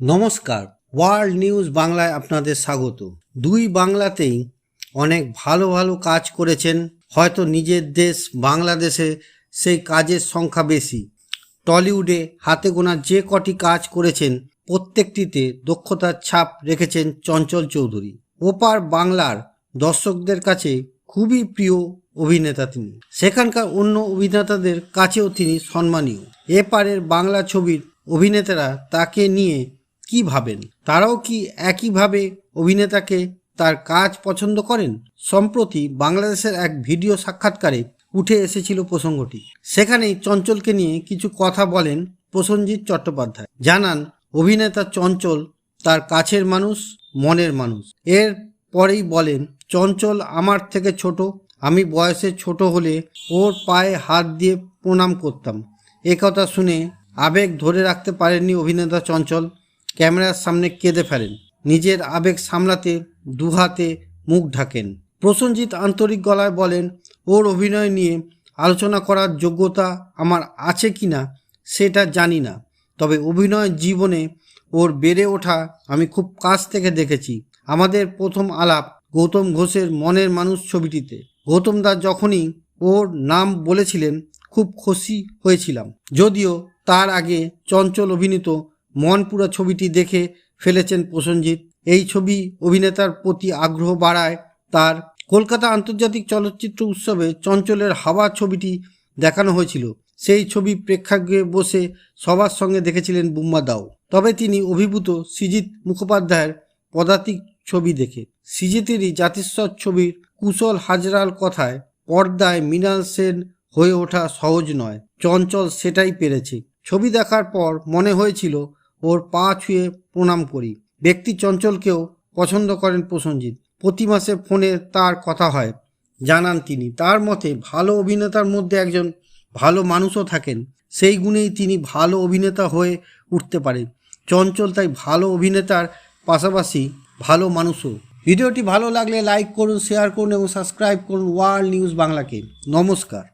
নমস্কার, world news বাংলায় আপনাদের স্বাগত। দুই বাংলাতেই অনেক ভালো ভালো কাজ করেছেন, হয়তো নিজের দেশ বাংলাদেশে সেই কাজের সংখ্যা বেশি। টলিউডে হাতে গোনা যে কটি কাজ করেছেন, প্রত্যেকটিতে দক্ষতার ছাপ রেখেছেন চঞ্চল চৌধুরী। ওপার বাংলার দর্শকদের কাছে খুবই প্রিয় অভিনেতা তিনি। সেখানকার অন্য অভিনেতাদের কাছেও তিনি সম্মানীয়। এপারের বাংলা ছবির অভিনেতারা তাকে নিয়ে কি ভাবেন? তারাও কি একইভাবে অভিনেতাকে তার কাজ পছন্দ করেন? সম্প্রতি বাংলাদেশের এক ভিডিও সাক্ষাৎকারে উঠে এসেছিল প্রসঙ্গটি। সেখানেই চঞ্চলকে নিয়ে কিছু কথা বলেন প্রসঞ্জিৎ চট্টোপাধ্যায়। জানান, অভিনেতা চঞ্চল তার কাছের মানুষ, মনের মানুষ। এর পরেই বলেন, চঞ্চল আমার থেকে ছোট, আমি বয়সে ছোট হলে ওর পায়ে হাত দিয়ে প্রণাম করতাম। এ কথা শুনে আবেগ ধরে রাখতে পারেননি অভিনেতা চঞ্চল। ক্যামেরার সামনে কেঁদে ফেলেন। নিজের আবেগ সামলাতে দুহাতে মুখ ঢাকেন। প্রসঞ্জিৎ আন্তরিক গলায় বলেন, ওর অভিনয় নিয়ে আলোচনা করার যোগ্যতা আমার আছে কি না, সেটা জানি না। তবে অভিনয় জীবনে ওর বেড়ে ওঠা আমি খুব কাছ থেকে দেখেছি। আমাদের প্রথম আলাপ গৌতম ঘোষের মনের মানুষ ছবিটিতে। গৌতম দাস যখনই ওর নাম বলেছিলেন, খুব খুশি হয়েছিলাম। যদিও তার আগে চঞ্চল অভিনীত মনপুরা ছবিটি দেখে ফেলেছেন প্রসঞ্জিৎ এই ছবি অভিনেতার প্রতি আগ্রহ বাড়ায় তার। কলকাতা আন্তর্জাতিক চলচ্চিত্র উৎসবে চঞ্চলের হাওয়া ছবিটি দেখানো হয়েছিল। সেই ছবি প্রেক্ষাগৃহে বসে সবার সঙ্গে দেখেছিলেন বুম্মা দাও। তবে তিনি অভিভূত সৃজিত মুখোপাধ্যায়ের পদাতিক ছবি দেখে। সৃজিতেরই জাতিস্বর ছবির কুশল হাজরাল কথায় পর্দায় মৃণাল সেন হয়ে ওঠা সহজ নয়। চঞ্চল সেটাই পেরেছে। ছবি দেখার পর মনে হয়েছিল ওর পা ছুঁয়ে প্রণাম করি। ব্যক্তি চঞ্চলকেও পছন্দ করেন প্রসঞ্জিৎ। প্রতি মাসে ফোনে তার কথা হয়, জানান তিনি। তার মতে, ভালো অভিনেতার মধ্যে একজন ভালো মানুষও থাকেন। সেই গুণেই তিনি ভালো অভিনেতা হয়ে উঠতে পারেন চঞ্চল তাই ভালো অভিনেতার পাশাপাশি ভালো মানুষও। ভিডিওটি ভালো লাগলে লাইক করুন, শেয়ার করুন এবং সাবস্ক্রাইব করুন ওয়ার্ল্ড নিউজ বাংলাকে। নমস্কার।